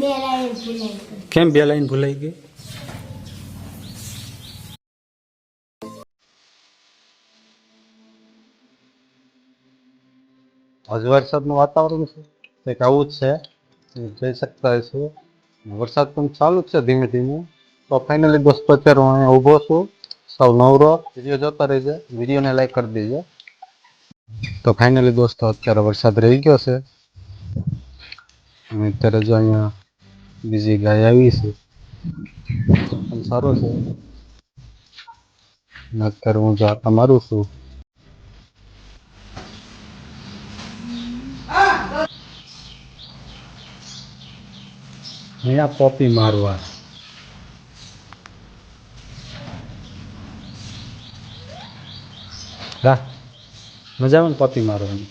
મેરા એન્ફ્યુને કેમ બી લાઇન ભૂલાઈ ગઈ આદિ વર્ષાત નો વાતાવરણ છે કે આવું છે જોઈ શકતા હશું વરસાદ પણ ચાલુ છે ધીમે ધીમે તો ફાઇનલી દોસ્તોચ્ચર ઓભો સો સૌ નવરો જીજો જત રહેજો વિડિયોને લાઈક કરી દેજો તો ફાઇનલી દોસ્તોચ્ચર વરસાદ રહી ગયો છે મિત્ર જઈએ બીજી ગાય આવી છે સારો છે નક્કર હું જાતા મારું છું અહીંયા પોપી મારવા રા મજા આવે પોપી મારવાની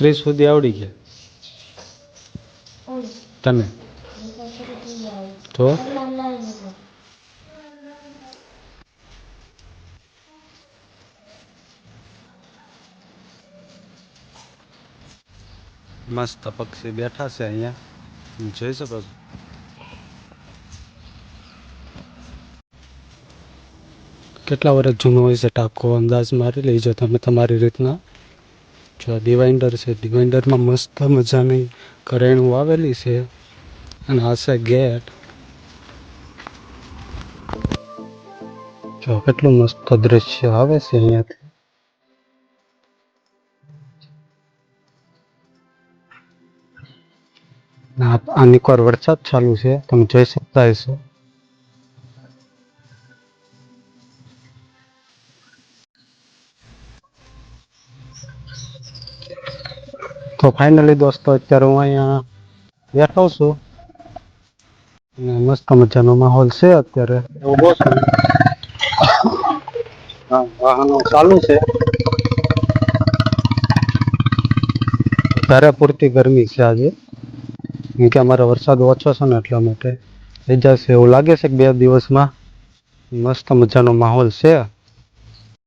ત્રીસ સુધી આવડી ગયા તને તો મસ્ત પક્ષી બેઠા છે અહીંયા જોઈ શકો છો કેટલા વર્ષ જૂનો હોય છે ટાપકો અંદાજ મારી લેજો તમે તમારી રીતના જો ડિવાઇન્ડર છે ડિવાઈન્ડરમાં મસ્ત મજાની કરેણું આવેલી છે અને આ છે ગેટ જો કેટલું મસ્ત દ્રશ્ય આવે છે અહીંયાથી આની કોર વરસાદ ચાલુ છે તમે જોઈ શકતા હશો तो फाइनली दोस्तों અત્યારે હું અહીંયા બેઠો છું મસ્ત મજાનો માહોલ છે અત્યારે હા વાહનો ચાલુ છે બારે પૂરતી પરમીક્ષા છે કે અમાર વરસાદ ઓછો છે ને અત્યારે માટે એ જસે એવું લાગે છે કે બે દિવસમાં મસ્ત મજાનો માહોલ છે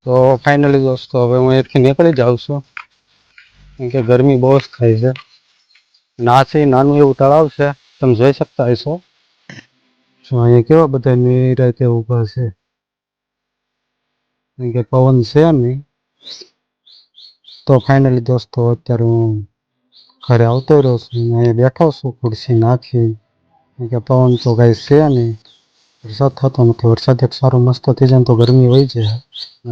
તો ફાઇનલી દોસ્તો હવે હું এখান থেকে નીકળી જાવ છું इनके गर्मी बहुत खाई छे ना से नानू ये उतराव छे तुम जय सकता हो सो ये केवा बदाई नी रते उभा छे इनके पवन से आनी तो फाइनली दोस्तों અત્યારે હું ઘરે આવતો રહ્યો છું મેં એ દેખાઉ છું कुर्सी નાખી इनके पवन તો ગઈ છે ને વરસાદ હતો મતલબ વરસાદ એક સારું મસ્ત તો તીજે તો ગરમી હોય છે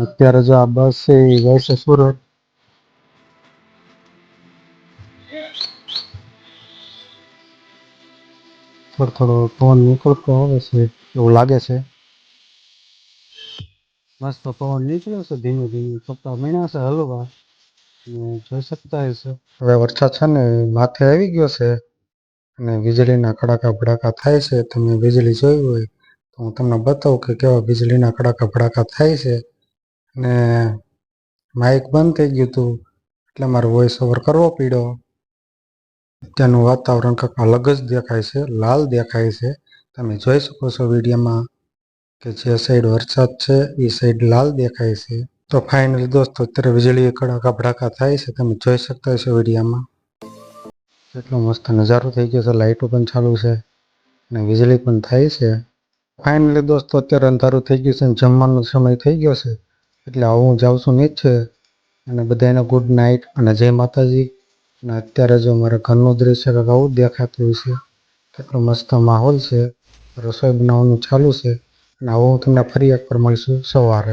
અત્યારે જો આ બસ એ વૈસે સુરત ઉપર થોડો પવન નીકળતો આવે છે એવું લાગે છે મસ્ત પવન નીકળ્યો છે ધીમે ધીમે પપ્પા મીણા છે હલવા જોઈ શકતા હશે હવે વરસાદ છે ને માથે આવી ગયો છે અને વીજળીના કડાકા ભડાકા થાય છે તમે વીજળી જોઈ હોય તો હું તમને બતાવું કે કેવા વીજળીના કડાકા ભડાકા થાય છે અને માઇક બંધ થઈ ગયું હતું એટલે મારો વોઇસ ઓવર કરવો પડ્યો ત્યાંનું વાતાવરણ કંઈક અલગ જ દેખાય છે લાલ દેખાય છે તમે જોઈ શકો છો વિડીયોમાં કે જે સાઈડ વરસાદ છે એ સાઈડ લાલ દેખાય છે તો ફાઇનલી દોસ્તો અત્યારે વીજળી કડાકા ભડાકા થાય છે તમે જોઈ શકતા છો વિડીયોમાં કેટલો મસ્ત નજારો થઈ ગયો છે લાઇટો પણ ચાલુ છે અને વીજળી પણ થાય છે ફાઇનલી દોસ્તો અત્યારે અંધારું થઈ ગયું છે અને જમવાનો સમય થઈ ગયો છે એટલે આવું જાવશું નહીં જ છે અને બધાને ગુડ નાઇટ અને જય માતાજી અને અત્યારે જો મારે ઘરનું દ્રશ્ય કંઈક આવું દેખાતું હશે કેટલો મસ્ત માહોલ છે રસોઈ બનાવવાનું ચાલુ છે અને આવો તમને ફરી એકવાર મળીશું સવારે